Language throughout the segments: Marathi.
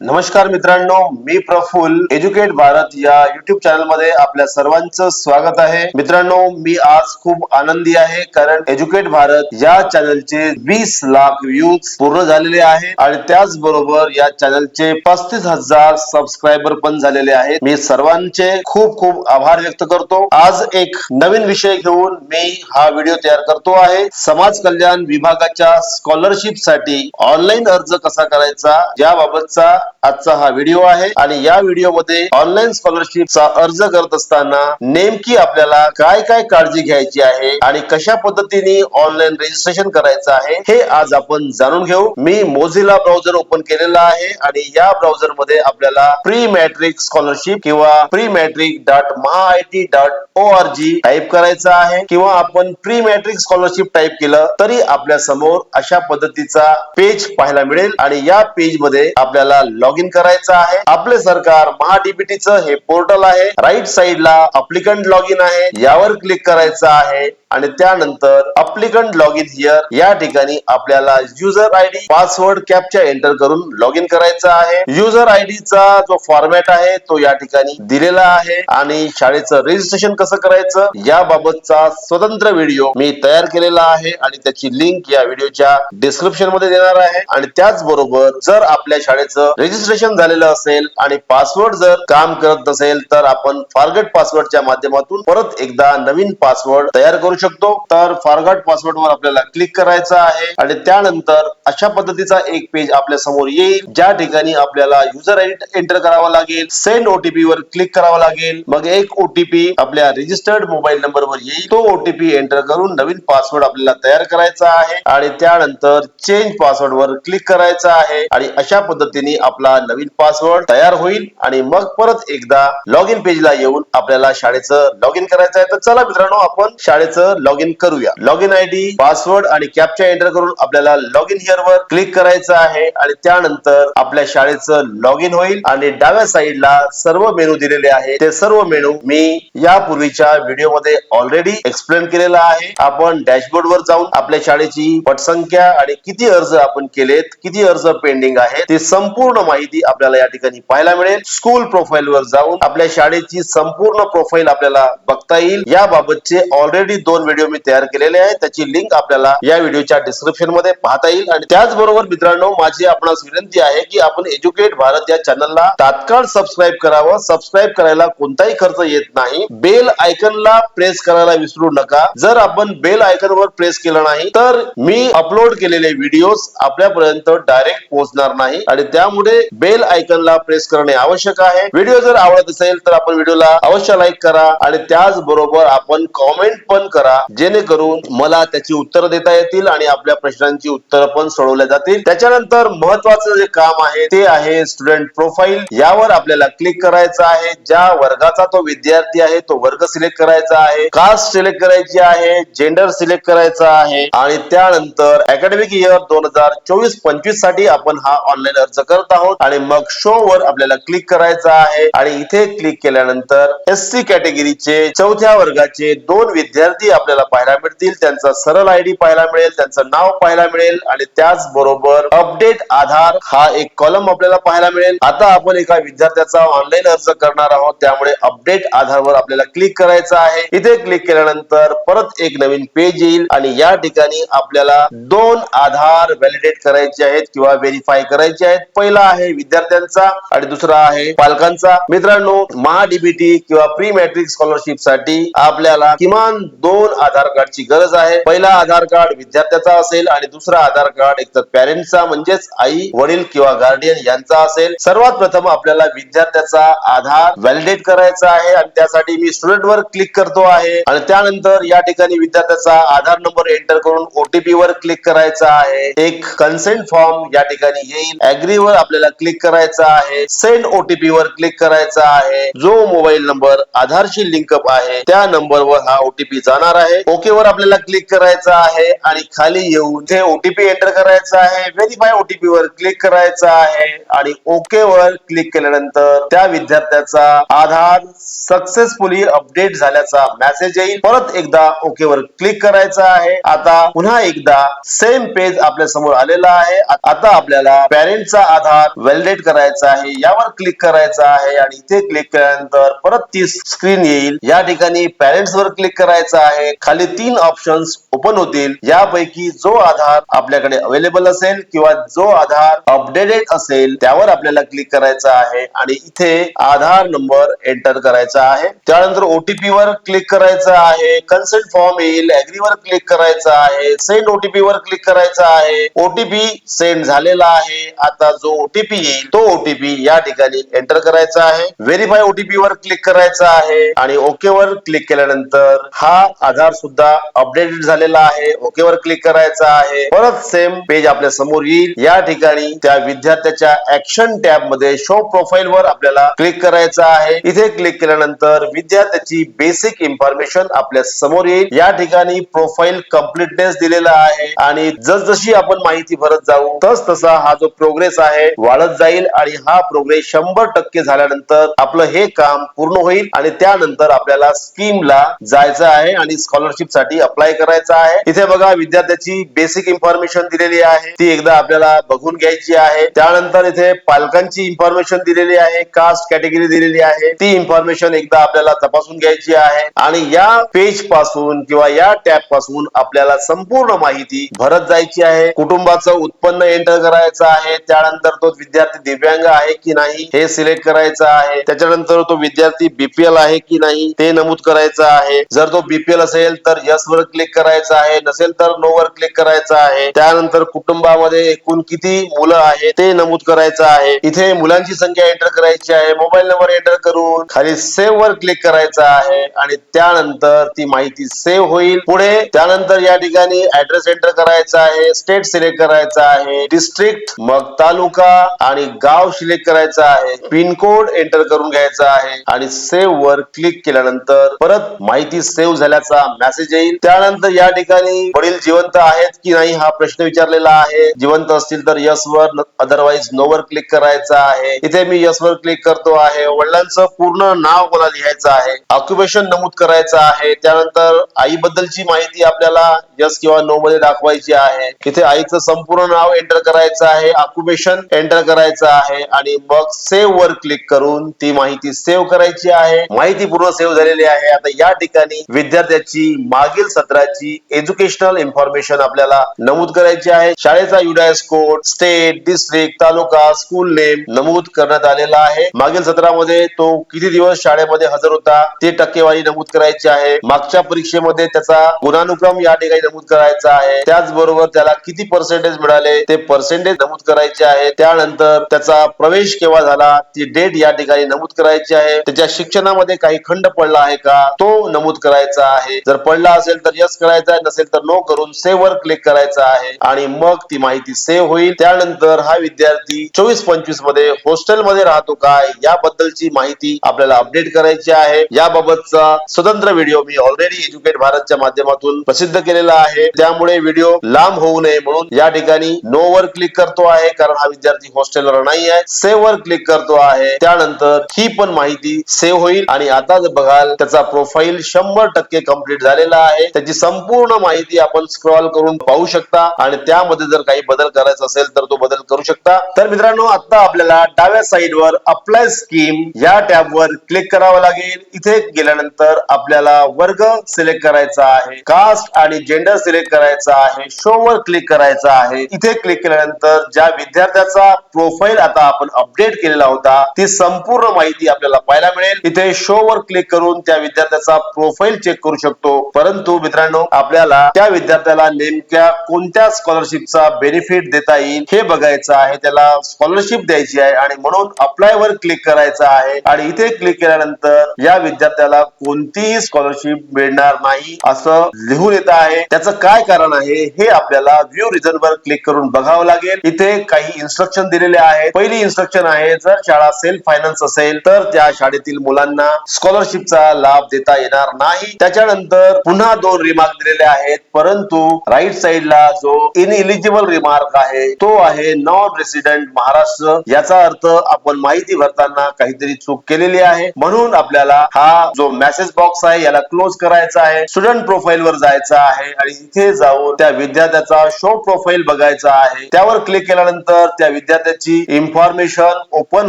नमस्कार मित्रांनो मी प्रफुल एज्युकेट भारत या युट्यूब चॅनलमध्ये आपल्या सर्वांचं स्वागत आहे. मित्रांनो मी आज खूप आनंदी आहे कारण एज्युकेट भारत या चॅनलचे वीस लाख व्ह्यूज पूर्ण झालेले आहे आणि त्याचबरोबर या चॅनलचे पस्तीस हजार सबस्क्रायबर पण झालेले आहेत. मी सर्वांचे खूप खूप आभार व्यक्त करतो. आज एक नवीन विषय घेऊन मी हा व्हिडिओ तयार करतो आहे. समाज कल्याण विभागाच्या स्कॉलरशिपसाठी ऑनलाईन अर्ज कसा करायचा याबाबतचा आजचा हा व्हिडिओ आहे आणि या व्हिडिओमध्ये ऑनलाईन स्कॉलरशिपचा अर्ज करत असताना नेमकी आपल्याला काय काय काळजी घ्यायची आहे आणि कशा पद्धतीने ऑनलाईन रजिस्ट्रेशन करायचं आहे हे आज आपण जाणून घेऊ. मी मोझिला ब्राउझर ओपन केलेला आहे आणि या ब्राउझरमध्ये आपल्याला प्री मॅट्रिक स्कॉलरशिप किंवा pre matric dot MahaIT dot O R G type करायचं आहे किंवा आपण प्री मॅट्रिक स्कॉलरशिप टाईप केलं तरी आपल्यासमोर अशा पद्धतीचा पेज पाहायला मिळेल आणि या पेजमध्ये आपल्याला लॉग इन करायचं आहे. आपले सरकार महाडीबीटीचं हे पोर्टल आहे. राईट साईडला अप्लिकंट लॉग इन आहे. यावर क्लिक करायचं आहे. आणि त्यानंतर अप्लिकंट लॉग इन हिअर या ठिकाणी आपल्याला user ID password captcha enter करून लॉग इन करायचा आहे. युजर आयडीचा जो फॉर्मॅट आहे तो या ठिकाणी दिलेला आहे. आणि शाळेचं रजिस्ट्रेशन कसं करायचं याबाबतचा स्वतंत्र व्हिडिओ मी तयार केलेला आहे आणि त्याची लिंक या व्हिडिओच्या डिस्क्रिप्शनमध्ये देणार आहे. आणि त्याचबरोबर जर आपल्या शाळेचं रजिस्ट्रेशन झालेलं असेल आणि पासवर्ड जर काम करत नसेल तर आपण फॉरगेट पासवर्डच्या माध्यमातून परत एकदा नवीन पासवर्ड तयार करू शकतो. तर फॉरगॉट पासवर्ड वर आपल्याला क्लिक करायचं आहे. आणि त्यानंतर अशा पद्धतीचा एक पेज आपल्यासमोर येईल. ज्या ठिकाणी आपल्याला युजर आयडी एंटर करावा लागेल. सेंड ओटीपी वर क्लिक करावा लागेल. मग एक ओटीपी आपल्या रजिस्टर्ड मोबाईल नंबर वर येईल. तो ओटीपी एंटर करून नवीन पासवर्ड आपल्याला तयार करायचा आहे. आणि त्यानंतर चेंज पासवर्ड वर क्लिक करायचा आहे. आणि अशा पद्धतीने आपला नवीन पासवर्ड तयार होईल. आणि मग परत एकदा लॉग इन पेजला येऊन आपल्याला शाळेचं लॉग इन करायचं आहे. तर चला मित्रांनो आपण शाळेचं लॉग इन करूया. लॉग इन आयडी पासवर्ड आणि कॅपचा एंटर करून आपल्याला लॉग इन हिअर वर क्लिक करायचं आहे आणि त्यानंतर आपल्या शाळेचं लॉग इन होईल आणि डाव्या साईडला सर्व मेनू दिलेले आहे ते सर्व मेनू मी यापूर्वीच्या व्हिडिओमध्ये ऑलरेडी एक्सप्लेन केलेला आहे. आपण डॅशबोर्ड वर जाऊन आपल्या शाळेची पटसंख्या आणि किती अर्ज आपण केलेत किती अर्ज पेंडिंग आहे ते संपूर्ण माहिती आपल्याला या ठिकाणी पाहायला मिळेल. स्कूल प्रोफाईल वर जाऊन आपल्या शाळेची संपूर्ण प्रोफाईल आपल्याला बघता येईल. याबाबतचे ऑलरेडी दोन व्हिडिओ मी तयार केलेले आहे त्याची लिंक आपल्याला या व्हिडिओच्या डिस्क्रिप्शनमध्ये पाहता येईल. आणि त्याचबरोबर मित्रांनो माझी आपणास विनंती आहे की आपण एज्युकेट भारत या चॅनलला तात्काळ सबस्क्राईब करावं. सबस्क्राईब करायला कोणताही खर्च येत नाही. बेल आयकनला प्रेस करायला विसरू नका. जर आपण बेल आयकन वर प्रेस केलं नाही तर मी अपलोड केलेले व्हिडिओज आपल्यापर्यंत डायरेक्ट पोहोचणार नाही. आणि त्यामुळे बेल आयकनला प्रेस करणे आवश्यक आहे. व्हिडिओ जर आवडत असेल तर आपण व्हिडिओला अवश्य लाईक करा. आणि त्याचबरोबर आपण कॉमेंट पण करा. जेणेकरून मला त्याची उत्तर देता येतील आणि आपल्या प्रश्नांची उत्तर पण सोडवल्या जातील. त्याच्यानंतर महत्वाचं जे काम आहे ते आहे स्टुडंट प्रोफाईल यावर आपल्याला क्लिक करायचं आहे. ज्या वर्गाचा तो विद्यार्थी आहे तो वर्ग सिलेक्ट करायचा आहे. कास्ट सिलेक्ट करायची आहे. जेंडर सिलेक्ट करायचा आहे. आणि त्यानंतर अकॅडमिक इयर दोन हजार चोवीस पंचवीससाठी आपण हा ऑनलाईन अर्ज करत आहोत. आणि मग शो वर आपल्याला क्लिक करायचं आहे. आणि इथे क्लिक केल्यानंतर एस सी कॅटेगरीचे चौथ्या वर्गाचे दोन विद्यार्थी आपल्याला पाहायला मिळतील. त्यांचा सरळ आयडी पाहायला मिळेल त्यांचं नाव पाहायला मिळेल आणि त्याचबरोबर अपडेट आधार हा एक कॉलम आपल्याला पाहायला मिळेल. आता आपण एका विद्यार्थ्याचा ऑनलाईन अर्ज करणार आहोत. त्यामुळे अपडेट आधारवर आपल्याला क्लिक करायचं आहे. इथे क्लिक केल्यानंतर परत एक नवीन पेज येईल आणि या ठिकाणी आपल्याला दोन आधार व्हॅलिडेट करायचे आहेत किंवा व्हेरीफाय करायचे आहेत. पहिला आहे विद्यार्थ्यांचा आणि दुसरा आहे पालकांचा. मित्रांनो महाडीबीटी किंवा प्री मॅट्रिक स्कॉलरशिपसाठी आपल्याला किमान दोन आधार कार्डची गरज आहे. पहिला आधार कार्ड विद्यार्थ्याचा असेल आणि दुसरा आधार कार्ड एक तर पॅरेंटचा म्हणजेच आई वडील किंवा गार्डियन यांचा असेल. सर्वात प्रथम आपल्याला विद्यार्थ्याचा आधार व्हॅलिडेट करायचा आहे आणि त्यासाठी मी स्टुडंट वर क्लिक करतो आहे. आणि त्यानंतर या ठिकाणी विद्यार्थ्याचा आधार नंबर एंटर करून ओटीपी वर क्लिक करायचा आहे. एक कन्सेंट फॉर्म या ठिकाणी येईल. अग्री वर आपल्याला क्लिक करायचा आहे. सेंड ओटीपी वर क्लिक करायचा आहे. जो मोबाईल नंबर आधारशी लिंकअप आहे त्या नंबरवर हा ओटीपी जाणार आहे. ओके वर आपल्याला क्लिक करायचं आहे आणि खाली येऊन ते ओटीपी एंटर करायचा आहे व्हेरीफाय ओटीपी वर क्लिक करायचं आहे आणि ओके वर क्लिक केल्यानंतर त्या विद्यार्थ्याचा आधार सक्सेसफुली अपडेट झाल्याचा मेसेज येईल. परत एकदा ओके वर क्लिक करायचं आहे. आता पुन्हा एकदा सेम पेज आपल्यासमोर आलेला आहे. आता आपल्याला पॅरेंटचा आधार व्हॅलिडेट करायचा आहे. यावर क्लिक करायचं आहे आणि इथे क्लिक केल्यानंतर परत ती स्क्रीन येईल. या ठिकाणी पॅरेंट्स वर क्लिक करायचं आहे. खाली तीन ऑप्शन्स ओपन होतील. यापैकी जो आधार आपल्याकडे अवेलेबल असेल किंवा जो आधार अपडेटेड असेल त्यावर आपल्याला क्लिक करायचा आहे आणि इथे आधार नंबर एंटर करायचा आहे. त्यानंतर ओटीपी वर क्लिक करायचं आहे. कन्सेंट फॉर्म येईल. अग्री वर क्लिक करायचं आहे. सेंड ओटीपी वर क्लिक करायचं आहे. ओटीपी सेंड झालेला आहे. आता जो ओटीपी येईल तो ओटीपी या ठिकाणी एंटर करायचा आहे. व्हेरीफाय ओटीपी वर क्लिक करायचा आहे. आणि ओके वर क्लिक केल्यानंतर हा आधार सुद्धा अपडेटेड झालेला आहे. ओके वर क्लिक करायचा आहे. परत सेम पेज आपल्यासमोर येईल. या ठिकाणी त्या विद्यार्थ्याच्या ऍक्शन टॅबमध्ये शो प्रोफाईल वर आपल्याला क्लिक करायचं आहे. इथे क्लिक केल्यानंतर विद्यार्थ्याची बेसिक इन्फॉर्मेशन आपल्यासमोर येईल. या ठिकाणी प्रोफाईल कम्प्लिटनेस दिलेला आहे. आणि जसजशी आपण माहिती भरत जाऊ तस तसा हा जो प्रोग्रेस आहे वाढत जाईल. आणि हा प्रोग्रेस शंभर टक्के झाल्यानंतर आपलं हे काम पूर्ण होईल. आणि त्यानंतर आपल्याला स्कीमला जायचं आहे. आणि स्कॉलरशिपसाठी अप्लाय करायचा आहे. इथे बघा विद्यार्थ्याची बेसिक इन्फॉर्मेशन दिलेली आहे. ती एकदा आपल्याला बघून घ्यायची आहे. त्यानंतर इथे पालकांची इन्फॉर्मेशन दिलेली आहे. कास्ट कॅटेगरी दिलेली आहे. ती इन्फॉर्मेशन एकदा आपल्याला तपासून घ्यायची आहे. आणि या पेजपासून किंवा या टॅबपासून आपल्याला संपूर्ण माहिती भरत जायची आहे. कुटुंबाचं उत्पन्न एंटर करायचं आहे. त्यानंतर तो विद्यार्थी दिव्यांग आहे की नाही हे सिलेक्ट करायचं आहे. त्याच्यानंतर तो विद्यार्थी बीपीएल आहे की नाही ते नमूद करायचं आहे. जर तो बीपीएल असेल तर यस वर क्लिक करायचं आहे. नसेल तर नो वर क्लिक करायचं आहे. त्यानंतर कुटुंबामध्ये एकूण किती मुलं आहेत ते नमूद करायचं आहे. इथे मुलांची संख्या एंटर करायची आहे. मोबाईल नंबर एंटर करून खाली सेव्ह वर क्लिक करायचं आहे. आणि त्यानंतर ती माहिती सेव्ह होईल. पुढे त्यानंतर या ठिकाणी ऍड्रेस एंटर करायचा आहे. स्टेट सिलेक्ट करायचा आहे. डिस्ट्रिक्ट मग तालुका आणि गाव सिलेक्ट करायचा आहे. पिनकोड एंटर करून घ्यायचा आहे. आणि सेव्ह वर क्लिक केल्यानंतर परत माहिती सेव्ह झाल्याचा मेसेज येईल. त्यानंतर या ठिकाणी वडील जिवंत आहेत की नाही हा प्रश्न विचारलेला आहे. जिवंत असतील तर यस वर अदरवाईज नो वर क्लिक करायचा आहे. इथे मी यस वर क्लिक करतो आहे. वडिलांचं पूर्ण नाव मला लिहायचं आहे? ऑक्युपेशन नमूद करायचं आहे. त्यानंतर आईबद्दलची माहिती आपल्याला यस किंवा नो मध्ये दाखवायची आहे. इथे आईचं संपूर्ण नाव एंटर करायचं आहे. ऑक्युपेशन एंटर करायचं आहे. आणि मग सेव्ह वर क्लिक करून ती माहिती सेव्ह करायची आहे. माहिती पूर्ण सेव्ह झालेली आहे. आता या ठिकाणी विद्यार्थ्याची मागील सत्राची एज्युकेशनल इन्फॉर्मेशन आपल्याला नमूद करायची आहे. शाळेचा UDISE code state district taluka school name नमूद करण्यात आलेला आहे. मागील सत्रामध्ये तो किती दिवस शाळेमध्ये हजर होता ते टक्केवारी नमूद करायची आहे. मागच्या परीक्षेमध्ये त्याचा गुणानुक्रम या ठिकाणी नमूद करायचा आहे. त्याचबरोबर त्याला किती पर्सेंटेज मिळाले ते पर्सेंटेज नमूद करायचे आहे. त्यानंतर त्याचा प्रवेश केव्हा झाला ती डेट या ठिकाणी नमूद करायची आहे. त्याच्या शिक्षणामध्ये काही खंड पडला आहे का तो नमूद करायचा आहे. जर पडला असेल तर यस करायचा आहे नसेल तर नो करून सेव्ह वर क्लिक करायचा आहे. आणि मग ती माहिती सेव्ह होईल. त्यानंतर हा विद्यार्थी चोवीस पंचवीसमध्ये हॉस्टेल मध्ये राहतो काय याबद्दलची माहिती आपल्याला अपडेट करायची आहे. याबाबतचा स्वतंत्र व्हिडिओ मी ऑलरेडी एज्युकेट भारतच्या माध्यमातून प्रसिद्ध केलेला आहे. त्यामुळे व्हिडिओ लांब होऊ नये म्हणून या ठिकाणी नो वर क्लिक करतो आहे कारण हा विद्यार्थी हॉस्टेलवर नाही आहे. सेव्ह वर क्लिक करतो आहे. त्यानंतर ही पण माहिती सेव्ह होईल. आणि आता जर बघाल त्याचा प्रोफाईल शंभर टक्के कंप्लीट झालेला आहे. त्याची संपूर्ण माहिती आपण स्क्रॉल करून पाहू शकता. आणि त्यामध्ये जर काही बदल करायचा असेल तर तो बदल करू शकता. तर मित्रांनो आता आपल्याला डाव्या साईडवर अप्लाय स्कीम या टॅब वर क्लिक करावं लागेल. इथे गेल्यानंतर आपल्याला वर्ग सिलेक्ट करायचा आहे. कास्ट आणि जेंडर सिलेक्ट करायचा आहे. शो वर क्लिक करायचा आहे. इथे क्लिक केल्यानंतर ज्या विद्यार्थ्याचा प्रोफाईल आता आपण अपडेट केलेला होता ती संपूर्ण माहिती आपल्याला पाहायला मिळेल. इथे शो वर क्लिक करून त्या विद्यार्थ्याचा प्रोफाईल चेक करू शकतो. परंतु मित्रांनो आपल्याला त्या विद्यार्थ्याला नेमक्या कोणत्या स्कॉलरशिपचा बेनिफिट देता येईल हे बघायचं आहे. त्याला स्कॉलरशिप द्यायची आहे आणि म्हणून अप्लाय वर क्लिक करायचं आहे. आणि इथे क्लिक केल्यानंतर या विद्यार्थ्याला कोणतीही स्कॉलरशिप मिळणार नाही असं लिहून येत आहे. त्याचं काय कारण आहे हे आपल्याला व्ह्यू रिझन वर क्लिक करून बघावं लागेल. इथे काही इन्स्ट्रक्शन दिलेले आहे पहिली इन्स्ट्रक्शन आहे जर शाळा सेल्फ फायनान्स असेल तर त्या शाळेतील मुलांना स्कॉलरशिपचा लाभ देता येणार नाही. त्याच्यानंतर त्यानंतर पुन्हा दोन रिमार्क दिलेले आहेत. परंतु राईट साइडला जो इनइलिजिबल रिमार्क आहे तो आहे नॉन रेसिडेंट महाराष्ट्र. याचा अर्थ आपण माहिती भरताना काहीतरी चूक केलेली आहे. म्हणून आपल्याला हा जो मेसेज बॉक्स आहे याला क्लोज करायचा आहे. स्टुडंट प्रोफाईल वर जायचं आहे आणि इथे जाऊन त्या विद्यार्थ्याचा शो प्रोफाईल बघायचा आहे. त्यावर क्लिक केल्यानंतर त्या विद्यार्थ्याची इन्फॉर्मेशन ओपन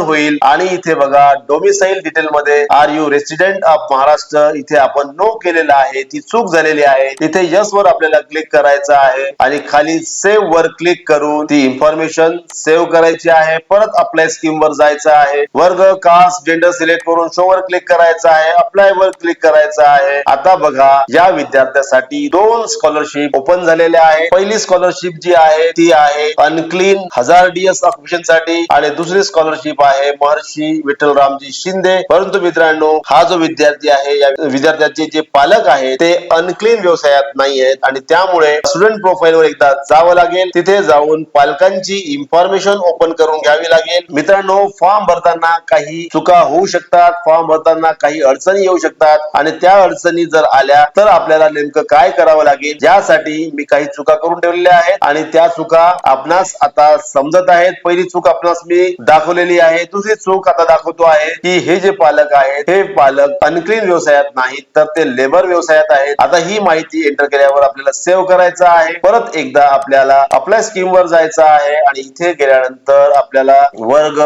होईल. आणि इथे बघा डोमिसाईल डिटेल मध्ये are you resident of Maharashtra? इथे आपण नो केलेला आहे ती चूक झालेली आहे तिथे यस वर आपल्याला क्लिक करायचं आहे आणि खाली सेव्ह वर क्लिक करून ती इन्फॉर्मेशन सेव्ह करायची आहे. परत अप्लाय स्कीम वर जायचं आहे. वर्ग कास्ट जेंडर सिलेक्ट करून शो वर क्लिक करायचं आहे. अप्लाय वर क्लिक करायचं आहे. आता बघा या विद्यार्थ्यासाठी दोन स्कॉलरशिप ओपन झालेल्या आहे. पहिली स्कॉलरशिप जी आहे ती आहे अनक्लीन हजार डीएस ऑक्युपेशनसाठी आणि दुसरी स्कॉलरशिप आहे महर्षी विठ्ठल रामजी शिंदे. परंतु मित्रांनो हा जो विद्यार्थी आहे या विद्यार्थ्याचे जे पालक आहेत ते अनक्लीन व्यवसायात नाही आहेत आणि त्यामुळे स्टुडंट प्रोफाईल वर एकदा जावं लागेल. तिथे जाऊन पालकांची इन्फॉर्मेशन ओपन करून घ्यावी लागेल. मित्रांनो फॉर्म भरताना काही चुका होऊ शकतात फॉर्म भरताना काही अडचणी येऊ शकतात आणि त्या अडचणी जर आल्या तर आपल्याला नेमकं काय करावं लागेल यासाठी मी काही चुका करून ठेवलेल्या आहेत आणि त्या चुका आपणास आता समजत आहेत. पहिली चूक आपणास मी दाखवलेली आहे. दुसरी चूक आता दाखवतो आहे की हे जे पालक आहेत हे पालक अनक्लीन व्यवसायात नाहीत तर ते लेबर व्यवसायात आहेत. आता ही माहिती एंटर केल्यावर आपल्याला सेव्ह करायचं आहे. परत एकदा आपल्याला आपल्या स्कीम वर जायचं आहे आणि इथे गेल्यानंतर आपल्याला वर्ग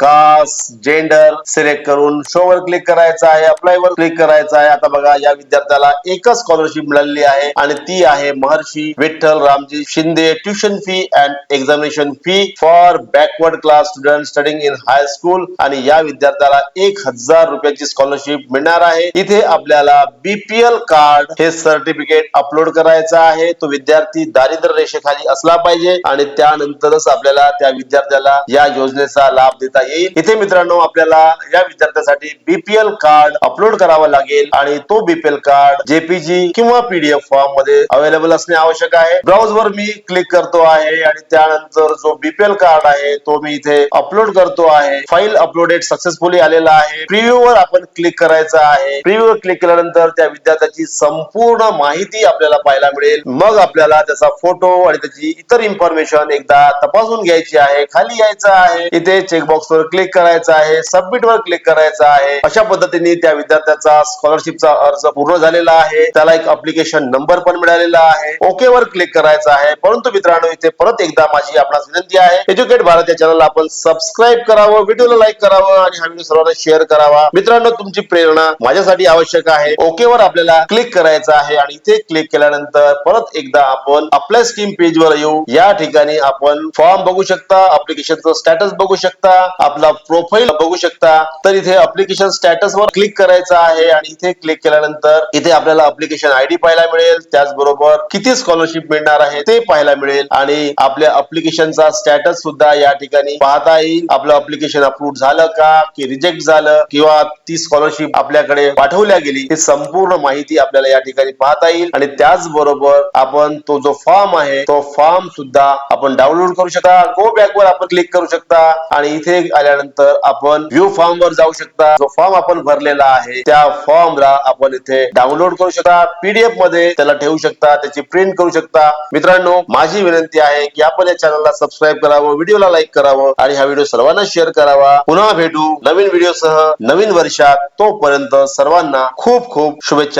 कास्ट जेंडर सिलेक्ट करून शो वर क्लिक करायचं आहे अप्लाय वर क्लिक करायचं आहे. आता बघा या विद्यार्थ्याला एकच स्कॉलरशिप मिळालेली आहे आणि ती आहे Maharshi Vitthal Ramji Shinde tuition fee and examination fee for backward class student studying in high school आणि या विद्यार्थ्याला एक हजार रुपयाची स्कॉलरशिप मिळणार आहे. इथे आपल्याला बीपीएल कार्ड हे सर्टिफिकेट अपलोड करायचं आहे. तो विद्यार्थी दारिद्र्य रेषेखाली असला पाहिजे आणि त्यानंतरच आपल्याला त्या विद्यार्थ्याला या योजनेचा लाभ देता येईल. इथे मित्रांनो आपल्याला या विद्यार्थ्यासाठी बीपीएल कार्ड अपलोड करावं लागेल आणि तो बीपीएल कार्ड जेपीजी किंवा पीडीएफ फॉर्ममध्ये अवेलेबल असणे आवश्यक आहे. ब्राउज वर मी क्लिक करतो आहे आणि त्यानंतर जो बीपीएल कार्ड आहे तो मी इथे अपलोड करतो आहे. फाईल अपलोडेड सक्सेसफुली आलेला आहे. प्रिव्ह्यू वर आपण क्लिक करायचं आहे. प्रिव्ह्यू वर क्लिक केल्यानंतर त्या त्याची संपूर्ण माहिती आपल्याला पाहायला मिळेल. मग आपल्याला त्याचा फोटो आणि त्याची इतर इन्फॉर्मेशन एकदा तपासून घ्यायची आहे. खाली यायचं आहे. इथे चेकबॉक्स वर क्लिक करायचं आहे. सबमिट वर क्लिक करायचं आहे. अशा पद्धतीने त्या विद्यार्थ्याचा स्कॉलरशिपचा अर्ज पूर्ण झालेला आहे. त्याला एक अप्लिकेशन नंबर पण मिळालेला आहे. ओके वर क्लिक करायचं आहे. परंतु मित्रांनो इथे परत एकदा माझी आपणास विनंती आहे. एज्युकेट भारत या चॅनलला आपण सबस्क्राईब करावं व्हिडिओला लाईक करावं आणि हा व्हिडिओ सर्वांना शेअर करावा. मित्रांनो तुमची प्रेरणा माझ्यासाठी आवश्यक आहे. ओके वर आपल्याला क्लिक करायचं आहे आणि इथे क्लिक केल्यानंतर परत एकदा आपण आपल्या स्कीम पेज वर येऊ. या ठिकाणी आपण फॉर्म बघू शकता अप्लिकेशनचं स्टॅटस बघू शकता आपला प्रोफाईल बघू शकता. तर इथे अप्लिकेशन स्टॅटस वर क्लिक करायचं आहे आणि इथे क्लिक केल्यानंतर इथे आपल्याला अप्लिकेशन आयडी पाहायला मिळेल. त्याचबरोबर किती स्कॉलरशिप मिळणार आहे ते पाहायला मिळेल. आणि आपल्या अप्लिकेशनचा स्टॅटस सुद्धा या ठिकाणी पाहता येईल. आपलं अप्लिकेशन अप्रूव्ह झालं का की रिजेक्ट झालं किंवा ती स्कॉलरशिप आपल्याकडे पाठवल्या गेली हे संपूर्ण माहिती आपल्याला या ठिकाणी पाहता येईल. आणि त्याचबरोबर आपण तो जो फॉर्म आहे तो फॉर्म सुद्धा आपण डाउनलोड करू शकता. गो बॅक वर आपण क्लिक करू शकता. आणि इथे आल्यानंतर आपण व्ह्यू फॉर्म वर जाऊ शकता. जो फॉर्म आपण भरलेला आहे त्या फॉर्मला आपण इथे डाउनलोड करू शकता. पीडीएफमध्ये त्याला ठेवू शकता. त्याची प्रिंट करू शकता. मित्रांनो माझी विनंती आहे की आपण या चॅनलला सबस्क्राईब करावं व्हिडिओला लाईक करावं आणि हा व्हिडिओ सर्वांना शेअर करावा. पुन्हा भेटू नवीन व्हिडिओ सह नवीन वर्षात. तोपर्यंत सर्वांना खूप खूप शुभेच्छा.